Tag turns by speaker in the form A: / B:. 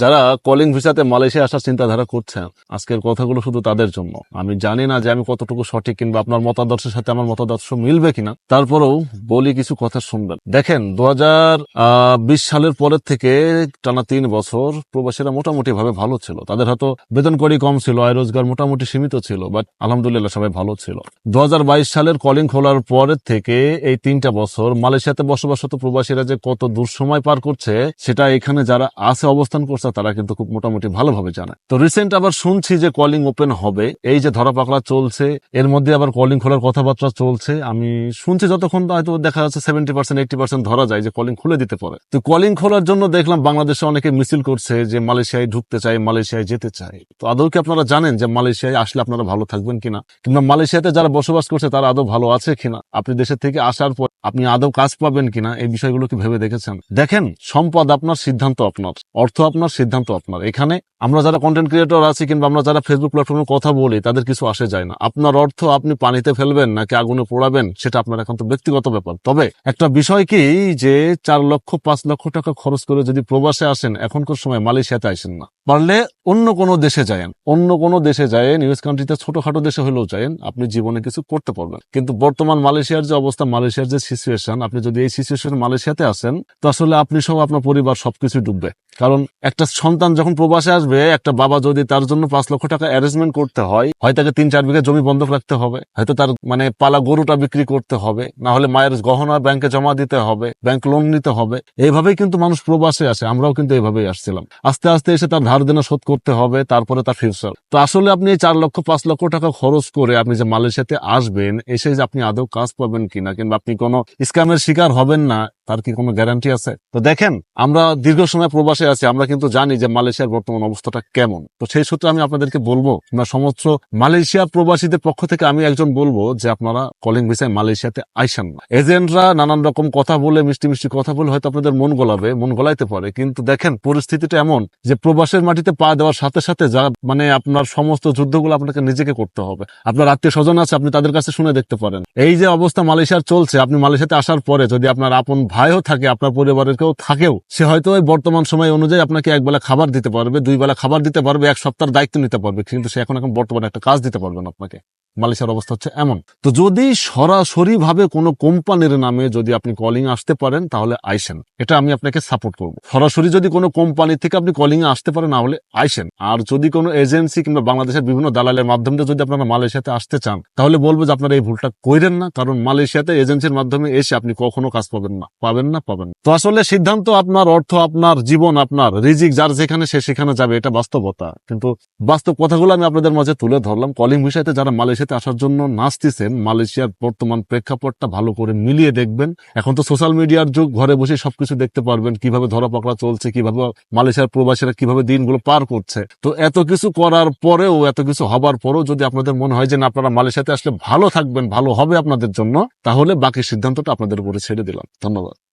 A: যারা calling ভিসাতে Malaysia আসার চিন্তাধারা করছেন আজকের কথাগুলো শুধু তাদের জন্য। আমি জানি না যে আমি কতটুকু সঠিক কিংবা আপনার মতাদর্শের সাথে আমার মতাদর্শ মিলবে কিনা। তারপরেও বলি কিছু কথা শুনবেন। দেখেন দু বিশ সালের পরের থেকে টানা তিন বছর প্রবাসীরা মোটামুটি ভাবে ভালো ছিল। তাদের হয়তো বেতন করি কম ছিল, আয় রোজগার মোটামুটি সীমিত ছিল বাট আলহামদুলিল্লাহ সবাই ভালো ছিল। দু হাজার বাইশ সালের কলিং খোলার পরের থেকে এই তিনটা বছর মালয়েশিয়াতে বসবাসরত প্রবাসীরা যে কত দুঃসময় পার করছে, সেটা এখানে যারা আছে, অবস্থান করছে তারা কিন্তু খুব মোটামুটি ভালোভাবে জানে। তো রিসেন্ট আবার শুনছি যে কলিং ওপেন হবে। এই যে ধরা পাকড়া চলছে, এর মধ্যে আবার কলিং খোলার কথাবার্তা চলছে। আমি শুনছি যতক্ষণ হয়তো দেখা যাচ্ছে সেভেন্টি পার্সেন্ট এইটি পার্সেন্ট ধরা যায় যে কলিং খুলে দিতে পারে। তো কলিং খোলার জন্য দেখলাম বাংলাদেশে অনেকে মিছিল করছে যে মালয়েশিয়ায় ঢুকতে চায়, মালয়েশিয়ায় যেতে চায়। তো আদৌ কি আপনারা জানেন যে মালয়েশিয়ায় আসলে আপনারা ভালো থাকবেন কিনা? কিংবা মালয়েশিয়াতে যারা বসবাস করছে তারা আদৌ ভালো আছে কিনা? আপনি দেশের থেকে আসার পর আপনি আদৌ কাজ পাবেন কিনা? এই বিষয়গুলো কি ভেবে দেখেছেন? দেখেন, সম্পদ আপনার সিদ্ধান্ত আপনার। অর্থ আপনার সিদ্ধান্ত আপনার। এখানে আমরা যারা কন্টেন্ট ক্রিয়েটর আছি কিংবা আমরা যারা ফেসবুক প্ল্যাটফর্মে কথা বলি, তাদের কিছু আসে যায় না। আপনার অর্থ আপনি পানিতে ফেলবেন নাকি আগুনে পোড়াবেন, সেটা আপনার এখন তো ব্যক্তিগত ব্যাপার। তবে একটা বিষয় কি, যে চার লক্ষ, পাঁচ লক্ষ টাকা খরচ করে যদি প্রবাসে আসেন, এখনকার সময় মালয়েশিয়াতে আসেন না। পারলে অন্য কোনো দেশে যায়েন। অন্য কোনো দেশে যায়েন ইউএস কান্ট্রিতে ছোটখাটো দেশে হলেও যায়েন, আপনি জীবনে কিছু করতে পারবেন। কিন্তু বর্তমান মালয়েশিয়ার যে অবস্থা, মালয়েশিয়ার যে সিচুয়েশন আপনি যদি এই সিচুয়েশন মালয়েশিয়াতে আসেন, তো আসলে আপনি সহ আপনার পরিবার সবকিছু ডুববে। কারণ একটা সন্তান যখন প্রবাসে আসবে, একটা বাবা যদি তার জন্য পাঁচ লক্ষ টাকা অ্যারেঞ্জমেন্ট করতে হয় হয় তাকে তিন, চার বিঘা জমি বন্ধক রাখতে হবে, হয়তো তার মানে পালা গরুটা বিক্রি করতে হবে, না হলে মায়ের গহনা ব্যাংকে জমা দিতে হবে ব্যাংক লোন নিতে হবে। এইভাবেই কিন্তু মানুষ প্রবাসে আসে, আমরাও কিন্তু এইভাবেই আসছিলাম। আস্তে আস্তে এসে তার ধার দেনা শোধ করতে হবে, তারপরে তার ফিউচার তো আসলে আপনি এই চার লক্ষ, পাঁচ লক্ষ টাকা খরচ করে আপনি যে মালয়েশিয়াতে আসবেন, এসে যে আপনি আদৌ কাজ পাবেন কিনা, কিংবা আপনি কোনো স্ক্যামের শিকার হবেন না তার কি কোনো গ্যারান্টি আছে? তো দেখেন, আমরা দীর্ঘ সময় প্রবাসে আছি, আমরা কিন্তু জানি যে মালয়েশিয়ার বর্তমান অবস্থাটা কেমন। তো সেই সূত্রে আমি আপনাদেরকে বলব সমস্ত মালয়েশিয়া প্রবাসীদের পক্ষ থেকে আমি একজন বলব যে আপনারা কলিং ভিসায় মালয়েশিয়াতে আইসান না। এজেন্টরা নানান রকম কথা বলে, মিষ্টি মিষ্টি কথা বলে হয়তো আপনাদের মন গলাবে, মন গলাইতে পারে। কিন্তু দেখেন, পরিস্থিতিটা এমন যে প্রবাসের মাটিতে পা দেওয়ার সাথে সাথে যা মানে আপনার সমস্ত যুদ্ধগুলো আপনাকে নিজেকে করতে হবে। আপনার আত্মীয় স্বজন আছে, আপনি তাদের কাছে শুনে দেখতে পারেন। এই যে অবস্থা মালয়েশিয়ার চলছে, আপনি মালয়েশিয়াতে আসার পরে যদি আপনার আপন ভাইও থাকে, আপনার পরিবারের কেউ থাকেও, সে হয়তো ওই বর্তমান সময় অনুযায়ী আপনাকে একবেলা খাবার দিতে পারবে, দুই বেলা খাবার দিতে পারবে, এক সপ্তাহের দায়িত্ব নিতে পারবে, কিন্তু সে এখন এখন বর্তমানে একটা কাজ দিতে পারবে না আপনাকে। মালয়েশিয়ার অবস্থা হচ্ছে এমন। তো যদি সরাসরি ভাবে কোনো কোম্পানির নামে যদি আপনি কলিং আসতে পারেন, তাহলে আইসেন। এটা আমি আপনাকে সাপোর্ট করব। সরাসরি যদি কোনো কোম্পানি থেকে আপনি কলিং আসতে পারেন তাহলে আইসেন। আর যদি কোনো এজেন্সি কিংবা বাংলাদেশের বিভিন্ন দালালের মাধ্যমে যদি আপনারা মালয়েশিয়াতে আসতে চান, তাহলে বলব যে আপনারা এই ভুলটা কইরেন না, কারণ মালয়েশিয়াতে এজেন্সির মাধ্যমে এসে আপনি কখনো কাজ পাবেন না। পাবেন না, পাবেন তো আসলে সিদ্ধান্ত আপনার, অর্থ আপনার, জীবন আপনার, রিজিক যার যেখানে সে সেখানে যাবে, এটা বাস্তবতা। কিন্তু বাস্তব কথাগুলো আমি আপনাদের মাঝে তুলে ধরলাম। কলিং বিষয়তে যারা মালয়েশিয়াতে আসার জন্য নাচতেছেন, মালয়েশিয়ার বর্তমান প্রেক্ষাপটটা ভালো করে মিলিয়ে দেখবেন। এখন তো সোশ্যাল মিডিয়ার যুগ, ঘরে বসে সবকিছু দেখতে পারবেন, কীভাবে ধরা পাকড়া চলছে, কীভাবে মালয়েশিয়ার প্রবাসীরা কীভাবে দিনগুলো পার করছে। তো এত কিছু করার পরেও, এত কিছু হবার পরেও যদি আপনাদের মনে হয় যে না, আপনারা মালয়েশিয়াতে আসলে ভালো থাকবেন, ভালো হবে আপনাদের জন্য, তাহলে বাকি সিদ্ধান্তটা আপনাদের উপরে ছেড়ে দিলাম। ধন্যবাদ।